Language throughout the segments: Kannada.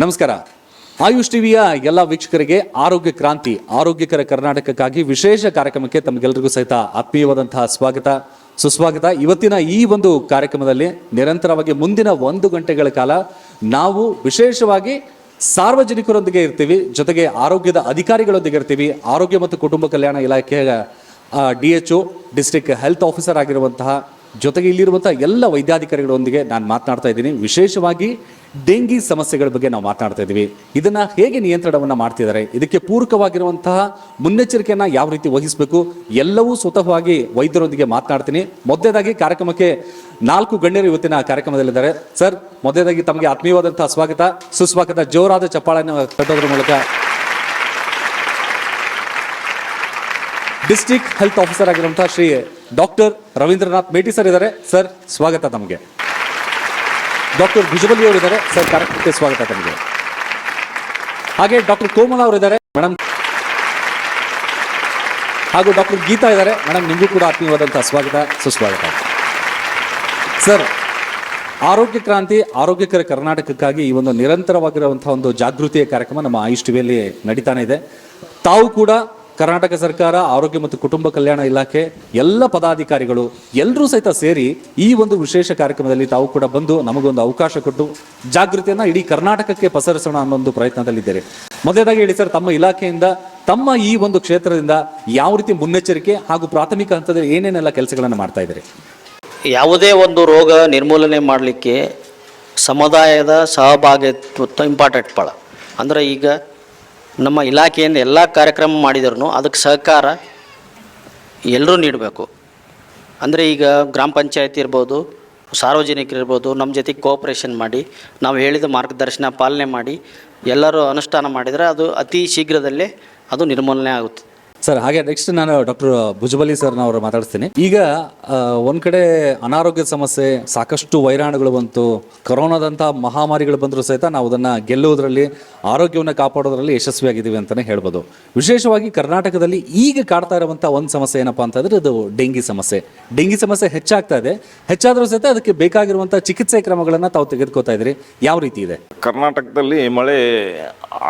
ನಮಸ್ಕಾರ. ಆಯುಷ್ ಟಿವಿಯ ಎಲ್ಲ ವೀಕ್ಷಕರಿಗೆ ಆರೋಗ್ಯ ಕ್ರಾಂತಿ, ಆರೋಗ್ಯಕರ ಕರ್ನಾಟಕಕ್ಕಾಗಿ ವಿಶೇಷ ಕಾರ್ಯಕ್ರಮಕ್ಕೆ ತಮಗೆಲ್ಲರಿಗೂ ಸಹಿತ ಆತ್ಮೀಯವಾದಂತಹ ಸ್ವಾಗತ. ಸುಸ್ವಾಗತ. ಇವತ್ತಿನ ಈ ಒಂದು ಕಾರ್ಯಕ್ರಮದಲ್ಲಿ ನಿರಂತರವಾಗಿ ಮುಂದಿನ ಒಂದು ಗಂಟೆಗಳ ಕಾಲ ನಾವು ವಿಶೇಷವಾಗಿ ಸಾರ್ವಜನಿಕರೊಂದಿಗೆ ಇರ್ತೀವಿ, ಜೊತೆಗೆ ಆರೋಗ್ಯದ ಅಧಿಕಾರಿಗಳೊಂದಿಗೆ ಇರ್ತೀವಿ. ಆರೋಗ್ಯ ಮತ್ತು ಕುಟುಂಬ ಕಲ್ಯಾಣ ಇಲಾಖೆಯ D H O, district health officer ಆಗಿರುವಂತಹ ಜೊತೆಗೆ ಇಲ್ಲಿರುವಂಥ ಎಲ್ಲ ವೈದ್ಯಾಧಿಕಾರಿಗಳೊಂದಿಗೆ ನಾನು ಮಾತನಾಡ್ತಾ ಇದ್ದೀನಿ. ವಿಶೇಷವಾಗಿ ಡೆಂಗಿ ಸಮಸ್ಯೆಗಳ ಬಗ್ಗೆ ನಾವು ಮಾತನಾಡ್ತಾ ಇದ್ದೀವಿ. ಇದನ್ನು ಹೇಗೆ ನಿಯಂತ್ರಣವನ್ನು ಮಾಡ್ತಿದ್ದಾರೆ? ಇದಕ್ಕೆ ಪೂರಕವಾಗಿರುವಂತಹ ಮುನ್ನೆಚ್ಚರಿಕೆಯನ್ನು ಯಾವ ರೀತಿ ವಹಿಸಬೇಕು? ಎಲ್ಲವೂ ಸ್ವತಃವಾಗಿ ವೈದ್ಯರೊಂದಿಗೆ ಮಾತನಾಡ್ತೀನಿ. ಮೊದಲೇದಾಗಿ ಕಾರ್ಯಕ್ರಮಕ್ಕೆ ನಾಲ್ಕು ಗಣ್ಯರು ಇವತ್ತಿನ ಕಾರ್ಯಕ್ರಮದಲ್ಲಿದ್ದಾರೆ. ಸರ್, ಮೊದಲೇದಾಗಿ ತಮಗೆ ಆತ್ಮೀಯವಾದಂತಹ ಸ್ವಾಗತ. ಸುಸ್ವಾಗತ. ಜೋರಾದ ಚಪ್ಪಾಳೆಯನ್ನು ಕಟ್ಟೋದ್ರ ಮೂಲಕ. ಡಿಸ್ಟ್ರಿಕ್ಟ್ ಹೆಲ್ತ್ ಆಫೀಸರ್ ಆಗಿರುವಂತಹ ಶ್ರೀ ಡಾಕ್ಟರ್ ರವೀಂದ್ರನಾಥ್ ಮೇಟಿ ಸರ್ ಇದ್ದಾರೆ. ಸರ್, ಸ್ವಾಗತ ತಮಗೆ. ಡಾಕ್ಟರ್ ಭುಜಬಲಿ ಅವರು ಇದ್ದಾರೆ. ಸರ್, ಕಾರ್ಯಕ್ರಮಕ್ಕೆ ಸ್ವಾಗತ ತಮಗೆ. ಹಾಗೆ ಡಾಕ್ಟರ್ ಕೋಮಲ ಅವರು ಇದ್ದಾರೆ. ಮೇಡಮ್ ಹಾಗೂ ಡಾಕ್ಟರ್ ಗೀತಾ ಇದ್ದಾರೆ. ಮೇಡಮ್ ನಿಮಗೂ ಕೂಡ ಆತ್ಮೀಯವಾದಂತಹ ಸ್ವಾಗತ, ಸುಸ್ವಾಗತ. ಸರ್, ಆರೋಗ್ಯ ಕ್ರಾಂತಿ, ಆರೋಗ್ಯಕರ ಕರ್ನಾಟಕಕ್ಕಾಗಿ ಈ ಒಂದು ನಿರಂತರವಾಗಿರುವಂತಹ ಒಂದು ಜಾಗೃತಿಯ ಕಾರ್ಯಕ್ರಮ ನಮ್ಮ ಆಯುಷ್ ಟಿವಿಯಲ್ಲಿ ನಡೀತಾನೆ ಇದೆ. ತಾವು ಕೂಡ ಕರ್ನಾಟಕ ಸರ್ಕಾರ, ಆರೋಗ್ಯ ಮತ್ತು ಕುಟುಂಬ ಕಲ್ಯಾಣ ಇಲಾಖೆ, ಎಲ್ಲ ಪದಾಧಿಕಾರಿಗಳು ಎಲ್ಲರೂ ಸಹಿತ ಸೇರಿ ಈ ಒಂದು ವಿಶೇಷ ಕಾರ್ಯಕ್ರಮದಲ್ಲಿ ತಾವು ಕೂಡ ಬಂದು ನಮಗೊಂದು ಅವಕಾಶ ಕೊಟ್ಟು ಜಾಗೃತಿಯನ್ನು ಇಡೀ ಕರ್ನಾಟಕಕ್ಕೆ ಪಸರಿಸೋಣ ಅನ್ನೋ ಒಂದು ಪ್ರಯತ್ನದಲ್ಲಿದ್ದೇವೆ. ಮೊದಲನೇದಾಗಿ ಹೇಳಿ ಸರ್, ತಮ್ಮ ಇಲಾಖೆಯಿಂದ, ತಮ್ಮ ಈ ಒಂದು ಕ್ಷೇತ್ರದಿಂದ ಯಾವ ರೀತಿ ಮುನ್ನೆಚ್ಚರಿಕೆ ಹಾಗೂ ಪ್ರಾಥಮಿಕ ಹಂತದಲ್ಲಿ ಏನೇನೆಲ್ಲ ಕೆಲಸಗಳನ್ನು ಮಾಡ್ತಾ ಇದ್ದಾರೆ? ಯಾವುದೇ ಒಂದು ರೋಗ ನಿರ್ಮೂಲನೆ ಮಾಡಲಿಕ್ಕೆ ಸಮುದಾಯದ ಸಹಭಾಗಿತ್ವ ಇಂಪಾರ್ಟೆಂಟ್ ಭಾಳ ಅಂದರೆ ಈಗ ನಮ್ಮ ಇಲಾಖೆಯಿಂದ ಎಲ್ಲ ಕಾರ್ಯಕ್ರಮ ಮಾಡಿದ್ರು ಅದಕ್ಕೆ ಸಹಕಾರ ಎಲ್ಲರೂ ನೀಡಬೇಕು. ಅಂದರೆ ಈಗ ಗ್ರಾಮ ಪಂಚಾಯತಿ ಇರ್ಬೋದು ಸಾರ್ವಜನಿಕರಿರ್ಬೋದು ನಮ್ಮ ಜೊತೆಗೆ ಕೋಆಪ್ರೇಷನ್ ಮಾಡಿ, ನಾವು ಹೇಳಿದ ಮಾರ್ಗದರ್ಶನ ಪಾಲನೆ ಮಾಡಿ ಎಲ್ಲರೂ ಅನುಷ್ಠಾನ ಮಾಡಿದರೆ ಅದು ಅತಿ ಶೀಘ್ರದಲ್ಲೇ ಅದು ನಿರ್ಮೂಲನೆ ಆಗುತ್ತೆ. ಸರ್, ಹಾಗೆ ನೆಕ್ಸ್ಟ್ ನಾನು ಡಾಕ್ಟರ್ ಭುಜಬಲಿ ಸರ್ ಅವರು ಮಾತಾಡ್ತೀನಿ ಈಗ ಒಂದ್ ಕಡೆ ಅನಾರೋಗ್ಯದ ಸಮಸ್ಯೆ, ಸಾಕಷ್ಟು ವೈರಾಣುಗಳು ಬಂತು ಕೊರೋನಾದಂತಹ ಮಹಾಮಾರಿಗಳು ಬಂದರೂ ಸಹಿತ ನಾವು ಅದನ್ನ ಗೆಲ್ಲುವುದರಲ್ಲಿ, ಆರೋಗ್ಯವನ್ನು ಕಾಪಾಡೋದ್ರಲ್ಲಿ ಯಶಸ್ವಿಯಾಗಿದ್ದೀವಿ ಅಂತಾನೆ ಹೇಳ್ಬೋದು. ವಿಶೇಷವಾಗಿ ಕರ್ನಾಟಕದಲ್ಲಿ ಈಗ ಕಾಡ್ತಾ ಇರುವಂಥ ಒಂದು ಸಮಸ್ಯೆ ಏನಪ್ಪಾ ಅಂತಂದ್ರೆ ಅದು ಡೆಂಗಿ ಸಮಸ್ಯೆ. ಡೆಂಗಿ ಸಮಸ್ಯೆ ಹೆಚ್ಚಾಗ್ತಾ ಇದೆ. ಹೆಚ್ಚಾದರೂ ಸಹಿತ ಅದಕ್ಕೆ ಬೇಕಾಗಿರುವಂಥ ಚಿಕಿತ್ಸೆ ಕ್ರಮಗಳನ್ನು ತಾವು ತೆಗೆದುಕೊತಾ ಇದ್ರಿ. ಯಾವ ರೀತಿ ಇದೆ? ಕರ್ನಾಟಕದಲ್ಲಿ ಮಳೆ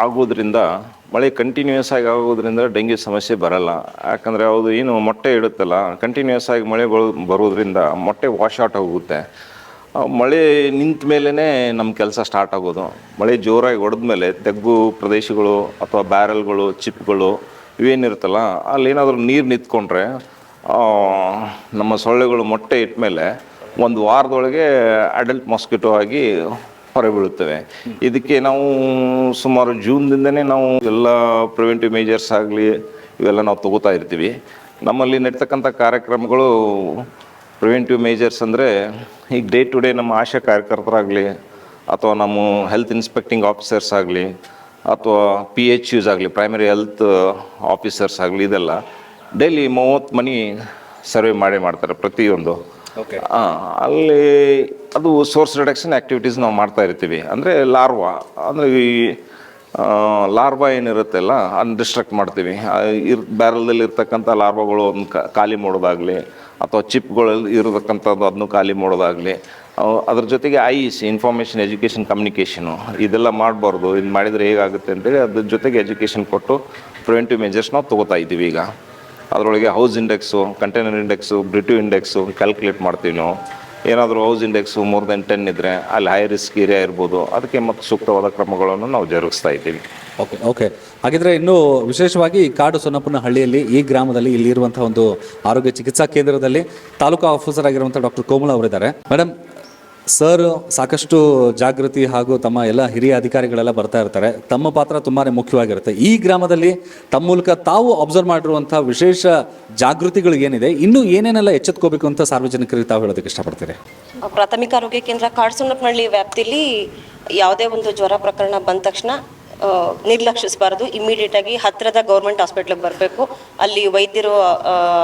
ಆಗೋದ್ರಿಂದ ಮಳೆ ಕಂಟಿನ್ಯೂಯಸ್ ಆಗಿ ಆಗೋದ್ರಿಂದ ಡೆಂಗ್ಯೂ ಸಮಸ್ಯೆ ಬರಲ್ಲ. ಯಾಕಂದರೆ ಅದು ಏನು ಮೊಟ್ಟೆ ಇಡುತ್ತಲ್ಲ ಕಂಟಿನ್ಯೂಸ್ ಆಗಿ ಮಳೆ ಬರೋ- ಬರೋದ್ರಿಂದ ಮೊಟ್ಟೆ ವಾಶ್ ಔಟ್ ಹೋಗುತ್ತೆ ಮಳೆ ನಿಂತ ಮೇಲೇ ನಮ್ಮ ಕೆಲಸ ಸ್ಟಾರ್ಟ್ ಆಗೋದು. ಮಳೆ ಜೋರಾಗಿ ಹೊಡೆದ್ಮೇಲೆ ತೆಗ್ಗು ಪ್ರದೇಶಗಳು ಅಥವಾ ಬ್ಯಾರಲ್ಗಳು ಚಿಪ್ಗಳು ಇವೇನಿರುತ್ತಲ್ಲ, ಅಲ್ಲಿ ಏನಾದರೂ ನೀರು ನಿಂತ್ಕೊಂಡ್ರೆ ನಮ್ಮ ಸೊಳ್ಳೆಗಳು ಮೊಟ್ಟೆ ಇಟ್ಮೇಲೆ ಒಂದು ವಾರದೊಳಗೆ ಅಡಲ್ಟ್ ಮಾಸ್ಕಿಟೋ ಆಗಿ ಹೊರಬೀಳುತ್ತವೆ. ಇದಕ್ಕೆ ನಾವು ಸುಮಾರು ಜೂನ್ದಿಂದನೇ ನಾವು ಎಲ್ಲ ಪ್ರಿವೆಂಟಿವ್ ಮೇಜರ್ಸ್ ಆಗಲಿ ಇವೆಲ್ಲ ನಾವು ತಗೋತಾ ಇರ್ತೀವಿ. ನಮ್ಮಲ್ಲಿ ನಡೀತಕ್ಕಂಥ ಕಾರ್ಯಕ್ರಮಗಳು ಪ್ರಿವೆಂಟಿವ್ ಮೇಜರ್ಸ್ ಅಂದರೆ ಈಗ ಡೇ ಟು ಡೇ ನಮ್ಮ ಆಶಾ ಕಾರ್ಯಕರ್ತರಾಗಲಿ ಅಥವಾ ನಮ್ಮ ಹೆಲ್ತ್ ಇನ್ಸ್ಪೆಕ್ಟಿಂಗ್ ಆಫೀಸರ್ಸ್ ಆಗಲಿ ಅಥವಾ ಪಿ ಎಚ್ ಯುಸ್ ಆಗಲಿ ಪ್ರೈಮರಿ ಹೆಲ್ತ್ ಆಫೀಸರ್ಸ್ ಆಗಲಿ ಇದೆಲ್ಲ ಡೈಲಿ ಮೂವತ್ತು ಮನಿ ಸರ್ವೆ ಮಾಡೇ ಮಾಡ್ತಾರೆ ಪ್ರತಿಯೊಂದು. ಅಲ್ಲಿ ಅದು ಸೋರ್ಸ್ ರಿಡಕ್ಷನ್ ಆ್ಯಕ್ಟಿವಿಟೀಸ್ ನಾವು ಮಾಡ್ತಾ ಇರ್ತೀವಿ. ಅಂದರೆ ಲಾರ್ವಾ, ಅಂದರೆ ಈ ಲಾರ್ವಾ ಏನಿರುತ್ತಲ್ಲ ಅದನ್ನ ಡಿಸ್ಟ್ರಕ್ಟ್ ಮಾಡ್ತೀವಿ. ಇರ್ ಬ್ಯಾರಲ್ದಲ್ಲಿ ಇರ್ತಕ್ಕಂಥ ಲಾರ್ವಾಗಳು ಅದನ್ನ ಖಾಲಿ ಮಾಡೋದಾಗಲಿ, ಅಥವಾ ಚಿಪ್ಗಳಲ್ಲಿ ಇರತಕ್ಕಂಥದ್ದು ಅದನ್ನು ಖಾಲಿ ಮಾಡೋದಾಗಲಿ ಅದ್ರ ಜೊತೆಗೆ I C information education communication ಇದೆಲ್ಲ ಮಾಡಬಾರ್ದು. ಇದು ಮಾಡಿದರೆ ಹೇಗಾಗುತ್ತೆ ಅಂತೇಳಿ ಅದ್ರ ಜೊತೆಗೆ ಎಜುಕೇಷನ್ ಕೊಟ್ಟು ಪ್ರಿವೆಂಟಿವ್ ಮೆಜರ್ಸ್ ನಾವು ತೊಗೋತಾ ಇದ್ದೀವಿ ಈಗ. ಅದರೊಳಗೆ house index container index Breteau index calculate ಮಾಡ್ತೀವಿ ನಾವು. ಏನಾದರೂ house index more than ten ಇದ್ದರೆ ಅಲ್ಲಿ ಹೈ ರಿಸ್ಕ್ ಏರಿಯಾ ಇರ್ಬೋದು. ಅದಕ್ಕೆ ಮತ್ತು ಸೂಕ್ತವಾದ ಕ್ರಮಗಳನ್ನು ನಾವು ಜರುಗಿಸ್ತಾ ಇದ್ದೀವಿ. ಓಕೆ ಓಕೆ ಹಾಗಿದ್ರೆ ಇನ್ನು ವಿಶೇಷವಾಗಿ ಕಾಡು ಸೊನ್ನಪ್ಪನ ಹಳ್ಳಿಯಲ್ಲಿ ಈ ಗ್ರಾಮದಲ್ಲಿ ಇಲ್ಲಿರುವಂತಹ ಒಂದು ಆರೋಗ್ಯ ಚಿಕಿತ್ಸಾ ಕೇಂದ್ರದಲ್ಲಿ ತಾಲೂಕು ಆಫೀಸರ್ ಆಗಿರುವಂಥ ಡಾಕ್ಟರ್ ಕೋಮಲ ಅವರಿದ್ದಾರೆ. ಮೇಡಮ್ ಸರ್, ಸಾಕಷ್ಟು ಜಾಗೃತಿ ಹಾಗೂ ತಮ್ಮ ಎಲ್ಲ ಹಿರಿಯ ಅಧಿಕಾರಿಗಳೆಲ್ಲ ಬರ್ತಾ ಇರ್ತಾರೆ. ತಮ್ಮ ಪಾತ್ರ ತುಂಬಾ ಮುಖ್ಯವಾಗಿರುತ್ತೆ. ಈ ಗ್ರಾಮದಲ್ಲಿ ತಮ್ಮ ಮೂಲಕ ತಾವು ಅಬ್ಸರ್ವ್ ಮಾಡಿರುವಂತಹ ವಿಶೇಷ ಜಾಗೃತಿಗಳು ಏನಿದೆ ಇನ್ನೂ ಏನೇನೆಲ್ಲ ಎಚ್ಚೆತ್ಕೋಬೇಕು ಅಂತ ಸಾರ್ವಜನಿಕರಿಗೆ ತಾವು ಹೇಳೋದಕ್ಕೆ ಇಷ್ಟಪಡ್ತೀರಿ? ಪ್ರಾಥಮಿಕ ಆರೋಗ್ಯ ಕೇಂದ್ರ ಕಾಡ್ಸುಣ್ಣಪ್ಪನಹಳ್ಳಿ ವ್ಯಾಪ್ತಿಯಲ್ಲಿ ಯಾವುದೇ ಒಂದು ಜ್ವರ ಪ್ರಕರಣ ಬಂದ ತಕ್ಷಣ ನಿರ್ಲಕ್ಷಿಸಬಾರ್ದು. ಇಮಿಡಿಯೇಟಾಗಿ ಹತ್ತಿರದ ಗೌರ್ಮೆಂಟ್ ಹಾಸ್ಪಿಟ್ಲಿಗೆ ಬರಬೇಕು. ಅಲ್ಲಿ ವೈದ್ಯರು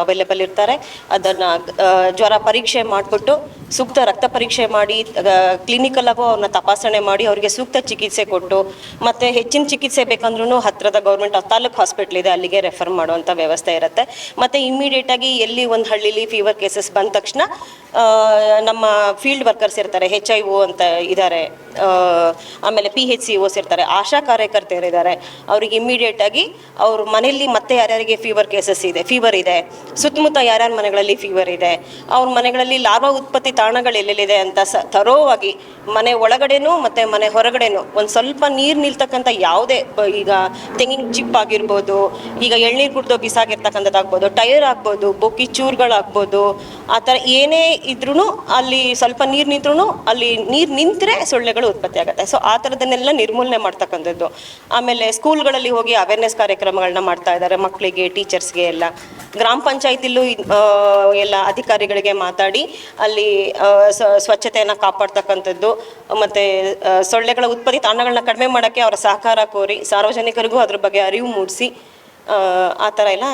ಅವೈಲೇಬಲ್ ಇರ್ತಾರೆ. ಅದನ್ನು ಜ್ವರ ಪರೀಕ್ಷೆ ಮಾಡಿಬಿಟ್ಟು ಸೂಕ್ತ ರಕ್ತ ಪರೀಕ್ಷೆ ಮಾಡಿ ಕ್ಲಿನಿಕಲ್ ಆಗೋ ಅವ್ರನ್ನ ತಪಾಸಣೆ ಮಾಡಿ ಅವರಿಗೆ ಸೂಕ್ತ ಚಿಕಿತ್ಸೆ ಕೊಟ್ಟು, ಮತ್ತು ಹೆಚ್ಚಿನ ಚಿಕಿತ್ಸೆ ಬೇಕಂದ್ರೂ ಹತ್ತಿರದ ಗೌರ್ಮೆಂಟ್ ತಾಲೂಕು ಹಾಸ್ಪಿಟ್ಲ್ ಇದೆ, ಅಲ್ಲಿಗೆ ರೆಫರ್ ಮಾಡುವಂಥ ವ್ಯವಸ್ಥೆ ಇರುತ್ತೆ. ಮತ್ತು ಇಮಿಡಿಯೇಟಾಗಿ ಎಲ್ಲಿ ಒಂದು ಹಳ್ಳಿಲಿ ಫೀವರ್ ಕೇಸಸ್ ಬಂದ ತಕ್ಷಣ ನಮ್ಮ ಫೀಲ್ಡ್ ವರ್ಕರ್ಸ್ ಇರ್ತಾರೆ ಹೆಚ್ ಐ ಓ ಅಂತ ಇದ್ದಾರೆ ಆಮೇಲೆ ಪಿ ಹೆಚ್ ಸಿ ಓಸ್ ಇರ್ತಾರೆ. ಆಶಾ ಕಾರ್ಯಕರ್ತೆಯರಿದ್ದಾರೆ ಅವ್ರಿಗೆ ಇಮಿಡಿಯೇಟಾಗಿ ಅವ್ರ ಮನೆಯಲ್ಲಿ ಮತ್ತೆ ಯಾರ್ಯಾರಿಗೆ ಫೀವರ್ ಕೇಸಸ್ ಇದೆ ಫೀವರ್ ಇದೆ. ಸುತ್ತಮುತ್ತ ಯಾರ್ಯಾರ ಮನೆಗಳಲ್ಲಿ ಫೀವರ್ ಇದೆ? ಅವ್ರ ಮನೆಗಳಲ್ಲಿ ಲಾಭ ಉತ್ಪತ್ತಿ ತಾಣಗಳು ಎಲ್ಲೆಲ್ಲಿದೆ ಅಂತ ಸ ಥರೋವಾಗಿ ಮನೆ ಒಳಗಡೆನೂ ಮತ್ತೆ ಮನೆ ಹೊರಗಡೆನೂ ಒಂದು ಸ್ವಲ್ಪ ನೀರು ನಿಲ್ತಕ್ಕಂಥ ಯಾವುದೇ ಈಗ ತೆಂಗಿನ ಚಿಪ್ ಆಗಿರ್ಬೋದು, ಈಗ ಎಳ್ನೀರು ಕುಡ್ದು ಬಿಸಾಗಿರ್ತಕ್ಕಂಥದ್ದಾಗ್ಬೋದು, ಟೈರ್ ಆಗ್ಬೋದು, ಬೊಕ್ಕಿ ಚೂರುಗಳಾಗ್ಬೋದು, ಆ ಥರ ಏನೇ ಇದ್ರೂ ಅಲ್ಲಿ ಸ್ವಲ್ಪ ನೀರು ನಿಂತ್ರೂ ಅಲ್ಲಿ ನೀರು ನಿಂತರೆ ಸೊಳ್ಳೆಗಳು ಉತ್ಪತ್ತಿ ಆಗುತ್ತೆ. ಸೊ ಆ ಥರದನ್ನೆಲ್ಲ ನಿರ್ಮೂಲನೆ ಮಾಡ್ತಕ್ಕಂಥದ್ದು. ಆಮೇಲೆ ಸ್ಕೂಲ್ಗಳಲ್ಲಿ ಹೋಗಿ ಅವೇರ್ನೆಸ್ ಕಾರ್ಯಕ್ರಮಗಳನ್ನ ಮಾಡ್ತಾ ಇದ್ದಾರೆ ಮಕ್ಕಳಿಗೆ ಟೀಚರ್ಸ್ಗೆ ಎಲ್ಲ. ಗ್ರಾಮ ಪಂಚಾಯತಿಲ್ಲೂ ಎಲ್ಲ ಅಧಿಕಾರಿಗಳಿಗೆ ಮಾತಾಡಿ, ಅಲ್ಲಿ ಸ್ವಚ್ಛತೆಯನ್ನು ಕಾಪಾಡ್ತಕ್ಕಂಥದ್ದು, ಮತ್ತು ಸೊಳ್ಳೆಗಳ ಉತ್ಪತ್ತಿ ತಾಣಗಳನ್ನ ಕಡಿಮೆ ಮಾಡೋಕ್ಕೆ ಅವರ ಸಹಕಾರ ಕೋರಿ, ಸಾರ್ವಜನಿಕರಿಗೂ ಅದ್ರ ಬಗ್ಗೆ ಅರಿವು ಮೂಡಿಸಿ ಆ ಥರ ಎಲ್ಲ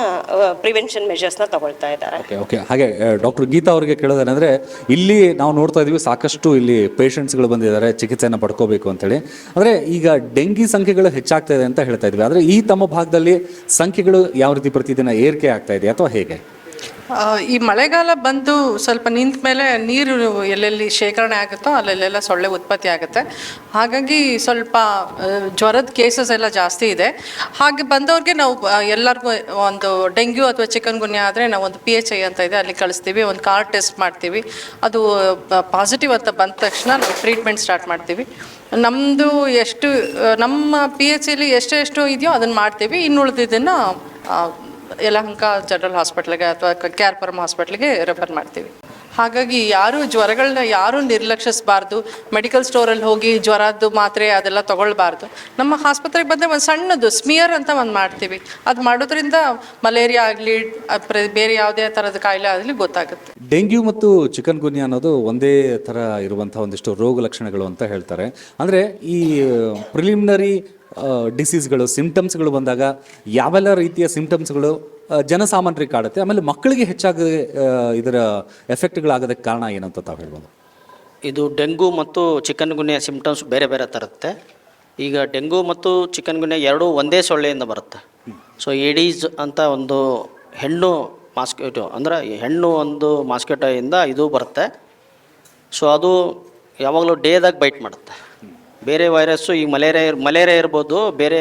ಪ್ರಿವೆನ್ಷನ್ ಮೆಷರ್ಸ್ನ ತಗೊಳ್ತಾ ಇದ್ದಾರೆ. ಓಕೆ ಓಕೆ ಹಾಗೆ ಡಾಕ್ಟರ್ ಗೀತಾ ಅವರಿಗೆ ಕೇಳೋದೇನೆಂದರೆ ಇಲ್ಲಿ ನಾವು ನೋಡ್ತಾ ಇದ್ದೀವಿ ಸಾಕಷ್ಟು ಇಲ್ಲಿ ಪೇಷಂಟ್ಸ್ಗಳು ಬಂದಿದ್ದಾರೆ, ಚಿಕಿತ್ಸೆಯನ್ನು ಪಡ್ಕೋಬೇಕು ಅಂತೇಳಿ ಅಂದರೆ ಈಗ ಡೆಂಗಿ ಸಂಖ್ಯೆಗಳು ಹೆಚ್ಚಾಗ್ತಾ ಇದೆ ಅಂತ ಹೇಳ್ತಾ ಇದ್ವಿ. ಆದರೆ ಈ ತಮ್ಮ ಭಾಗದಲ್ಲಿ ಸಂಖ್ಯೆಗಳು ಯಾವ ರೀತಿ ಪ್ರತಿದಿನ ಏರಿಕೆ ಆಗ್ತಾ ಇದೆ ಅಥವಾ ಹೇಗೆ? ಈ ಮಳೆಗಾಲ ಬಂದು ಸ್ವಲ್ಪ ನಿಂತ ಮೇಲೆ ನೀರು ಎಲ್ಲೆಲ್ಲಿ ಶೇಖರಣೆ ಆಗುತ್ತೋ ಅಲ್ಲೆಲ್ಲೆಲ್ಲ ಸೊಳ್ಳೆ ಉತ್ಪತ್ತಿ ಆಗುತ್ತೆ. ಹಾಗಾಗಿ ಸ್ವಲ್ಪ ಜ್ವರದ ಕೇಸಸ್ ಎಲ್ಲ ಜಾಸ್ತಿ ಇದೆ. ಹಾಗೆ ಬಂದವ್ರಿಗೆ ನಾವು ಎಲ್ಲರಿಗೂ ಒಂದು ಡೆಂಗ್ಯೂ ಅಥವಾ ಚಿಕನ್ ಗುನ್ಯ ಆದರೆ ನಾವು ಒಂದು ಪಿ ಎಚ್ ಐ ಅಂತ ಇದೆ, ಅಲ್ಲಿ ಕಳಿಸ್ತೀವಿ, ಒಂದು ಕಾರ್ ಟೆಸ್ಟ್ ಮಾಡ್ತೀವಿ. ಅದು ಪಾಸಿಟಿವ್ ಅಂತ ಬಂದ ತಕ್ಷಣ ನಾವು ಟ್ರೀಟ್ಮೆಂಟ್ ಸ್ಟಾರ್ಟ್ ಮಾಡ್ತೀವಿ. ನಮ್ಮದು ಎಷ್ಟು ನಮ್ಮ ಪಿ ಎಚ್ ಸಿಲಿ ಎಷ್ಟು ಎಷ್ಟು ಇದೆಯೋ ಅದನ್ನು ಮಾಡ್ತೀವಿ. ಇನ್ನು ಉಳಿದಿದ್ದನ್ನು ಯಲಹಂಕ ಜನರಲ್ ಹಾಸ್ಪಿಟ್ಲಿಗೆ ಅಥವಾ ಕೆ ಆರ್ ಪರಮ್ ಹಾಸ್ಪಿಟ್ಲಿಗೆ ರೆಫರ್ ಮಾಡ್ತೀವಿ. ಹಾಗಾಗಿ ಯಾರು ಜ್ವರಗಳನ್ನ ಯಾರೂ ನಿರ್ಲಕ್ಷಿಸಬಾರ್ದು ಮೆಡಿಕಲ್ ಸ್ಟೋರಲ್ಲಿ ಹೋಗಿ ಜ್ವರದ್ದು ಮಾತ್ರೆ ಅದೆಲ್ಲ ತಗೊಳ್ಬಾರ್ದು. ನಮ್ಮ ಆಸ್ಪತ್ರೆಗೆ ಬಂದರೆ ಒಂದು ಸಣ್ಣದು ಸ್ಮಿಯರ್ ಅಂತ ಒಂದು ಮಾಡ್ತೀವಿ. ಅದು ಮಾಡೋದ್ರಿಂದ ಮಲೇರಿಯಾ ಆಗಲಿ ಬೇರೆ ಯಾವುದೇ ಥರದ ಕಾಯಿಲೆ ಆಗಲಿ ಗೊತ್ತಾಗುತ್ತೆ. ಡೆಂಗ್ಯೂ ಮತ್ತು ಚಿಕನ್ ಗುನ್ಯಾ ಅನ್ನೋದು ಒಂದೇ ಥರ ಇರುವಂಥ ಒಂದಿಷ್ಟು ರೋಗ ಲಕ್ಷಣಗಳು ಅಂತ ಹೇಳ್ತಾರೆ. ಅಂದರೆ ಈ ಪ್ರಿಲಿಮಿನರಿ ಡಿಸೀಸ್ಗಳು ಸಿಂಪ್ಟಮ್ಸ್ಗಳು ಬಂದಾಗ ಯಾವೆಲ್ಲ ರೀತಿಯ ಸಿಂಪ್ಟಮ್ಸ್ಗಳು ಜನಸಾಮಾನ್ಯರಿಗೆ ಕಾಡುತ್ತೆ? ಆಮೇಲೆ ಮಕ್ಕಳಿಗೆ ಹೆಚ್ಚಾಗಿ ಇದರ ಎಫೆಕ್ಟ್ಗಳಾಗೋದಕ್ಕೆ ಕಾರಣ ಏನಂತ ತಾವು ಹೇಳ್ಬೋದು? ಇದು ಡೆಂಗು ಮತ್ತು ಚಿಕನ್ ಗುನ್ಯಾ ಸಿಂಪ್ಟಮ್ಸ್ ಬೇರೆ ಬೇರೆ ತರುತ್ತೆ ಈಗ ಡೆಂಗು ಮತ್ತು ಚಿಕನ್ ಗುನ್ಯಾ ಎರಡೂ ಒಂದೇ ಸೊಳ್ಳೆಯಿಂದ ಬರುತ್ತೆ. ಸೊ ಏಡೀಸ್ ಅಂತ ಒಂದು ಹೆಣ್ಣು ಮಾಸ್ಕಿಟೋ ಅಂದರೆ ಹೆಣ್ಣು ಒಂದು ಮಾಸ್ಕಿಟೋಯಿಂದ ಇದು ಬರುತ್ತೆ. ಸೊ ಅದು ಯಾವಾಗಲೂ ಡೇದಾಗ ಬೈಟ್ ಮಾಡುತ್ತೆ. ಬೇರೆ ವೈರಸ್ಸು ಈಗ ಮಲೇರಿಯಾ ಇರ್, ಮಲೇರಿಯಾ ಇರ್ಬೋದು, ಬೇರೆ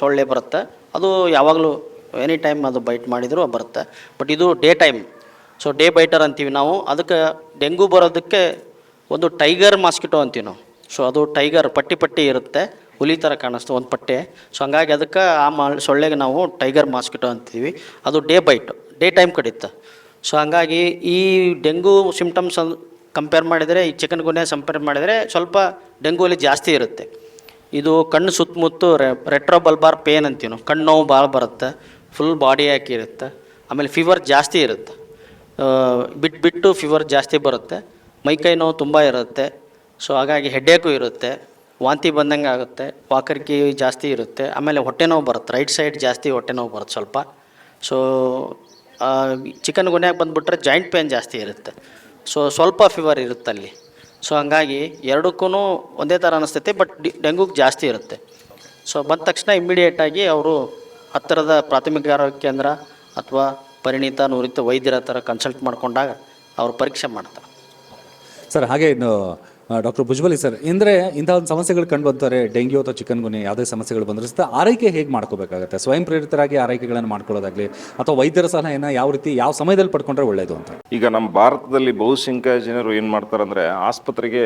ಸೊಳ್ಳೆ ಬರುತ್ತೆ. ಅದು ಯಾವಾಗಲೂ ಎನಿ ಟೈಮ್ ಅದು ಬೈಟ್ ಮಾಡಿದರೂ ಬರುತ್ತೆ. ಬಟ್ ಇದು day time so day biter ಅಂತೀವಿ ನಾವು. ಅದಕ್ಕೆ ಡೆಂಗು ಬರೋದಕ್ಕೆ ಒಂದು ಟೈಗರ್ ಮಾಸ್ಕಿಟೋ ಅಂತೀವಿ ನಾವು. ಸೊ ಅದು ಟೈಗರ್ ಪಟ್ಟಿ ಪಟ್ಟಿ ಇರುತ್ತೆ. ಹುಲಿ ಥರ ಕಾಣಿಸ್ತು, ಒಂದು ಪಟ್ಟೆ. ಸೊ ಹಂಗಾಗಿ ಅದಕ್ಕೆ ಆ ಮಾ ಸೊಳ್ಳೆಗೆ ನಾವು ಟೈಗರ್ ಮಾಸ್ಕಿಟೋ ಅಂತೀವಿ. ಅದು ಡೇ ಬೈಟ್ ಡೇ ಟೈಮ್ ಕಡಿತ ಸೊ ಹಂಗಾಗಿ ಈ ಡೆಂಗು ಸಿಮ್ಟಮ್ಸ್ ಕಂಪೇರ್ ಮಾಡಿದರೆ, ಈ ಚಿಕನ್ ಗುನ್ಯಾ ಕಂಪೇರ್ ಮಾಡಿದರೆ ಸ್ವಲ್ಪ ಡೆಂಗೂಲಿ ಜಾಸ್ತಿ ಇರುತ್ತೆ. ಇದು ಕಣ್ಣು ಸುತ್ತಮುತ್ತ ರೆಟ್ರೋ ಬಲ್ಬಾರ್ ಪೇನ್ ಅಂತೀವಿ ನಾವು ಕಣ್ಣು ನೋವು ಭಾಳ ಬರುತ್ತೆ ಫುಲ್ ಬಾಡಿ ಇರುತ್ತೆ, ಆಮೇಲೆ ಫೀವರ್ ಜಾಸ್ತಿ ಇರುತ್ತೆ. ಬಿಟ್ಟು ಬಿಟ್ಟು ಫೀವರ್ ಜಾಸ್ತಿ ಬರುತ್ತೆ ಮೈಕೈ ನೋವು ತುಂಬ ಇರುತ್ತೆ ಸೊ ಹಾಗಾಗಿ ಹೆಡ್ಡೇಕು ಇರುತ್ತೆ, ವಾಂತಿ ಬಂದಂಗೆ ಆಗುತ್ತೆ, ವಾಕರಿಕೆ ಜಾಸ್ತಿ ಇರುತ್ತೆ, ಆಮೇಲೆ ಹೊಟ್ಟೆ ನೋವು ಬರುತ್ತೆ ರೈಟ್ ಸೈಡ್ ಜಾಸ್ತಿ ಹೊಟ್ಟೆ ನೋವು ಬರುತ್ತೆ ಸ್ವಲ್ಪ. ಸೊ ಚಿಕನ್ ಗುನ್ಯಾಗ ಬಂದುಬಿಟ್ರೆ ಜಾಯಿಂಟ್ ಪೇನ್ ಜಾಸ್ತಿ ಇರುತ್ತೆ. ಸೊ ಸ್ವಲ್ಪ ಫೀವರ್ ಇರುತ್ತೆ ಅಲ್ಲಿ ಸೊ ಹಂಗಾಗಿ ಎರಡಕ್ಕೂ ಒಂದೇ ಥರ ಅನಿಸ್ತೈತೆ ಬಟ್ ಡಿ ಡೆಂಗೂಗೆ ಜಾಸ್ತಿ ಇರುತ್ತೆ. ಸೊ ಬಂದ ತಕ್ಷಣ ಇಮ್ಮಿಡಿಯೇಟಾಗಿ ಅವರು ಹತ್ತಿರದ ಪ್ರಾಥಮಿಕ ಆರೋಗ್ಯ ಕೇಂದ್ರ ಅಥವಾ ಪರಿಣಿತ ನುರಿತ ವೈದ್ಯರ ಹತ್ರ ಕನ್ಸಲ್ಟ್ ಮಾಡ್ಕೊಂಡಾಗ ಅವರು ಪರೀಕ್ಷೆ ಮಾಡ್ತಾರೆ. ಸರ್, ಹಾಗೆ ಇನ್ನು ಡಾಕ್ಟರ್ ಭುಜ್ಬಲಿ ಸರ್ ಅಂದರೆ ಇಂಥ ಒಂದು ಸಮಸ್ಯೆಗಳು ಕಂಡು ಬಂತಾರೆ ಡೆಂಗ್ಯೂ ಅಥವಾ ಚಿಕನ್ ಗುನಿ, ಯಾವುದೇ ಸಮಸ್ಯೆಗಳು ಬಂದರೆ ಆರೈಕೆ ಹೇಗೆ ಮಾಡ್ಕೋಬೇಕಾಗುತ್ತೆ? ಸ್ವಯಂ ಪ್ರೇರಿತರಾಗಿ ಆರೈಕೆಗಳನ್ನು ಮಾಡ್ಕೊಳ್ಳೋದಾಗಲಿ, ಅಥವಾ ವೈದ್ಯರ ಸಲಹೆಯನ್ನು ಯಾವ ರೀತಿ, ಯಾವ ಸಮಯದಲ್ಲಿ ಪಡ್ಕೊಂಡ್ರೆ ಒಳ್ಳೆಯದು ಅಂತ? ಈಗ ನಮ್ಮ ಭಾರತದಲ್ಲಿ ಬಹುಸಂಖ್ಯ ಜನರು ಏನು ಮಾಡ್ತಾರಂದ್ರೆ ಆಸ್ಪತ್ರೆಗೆ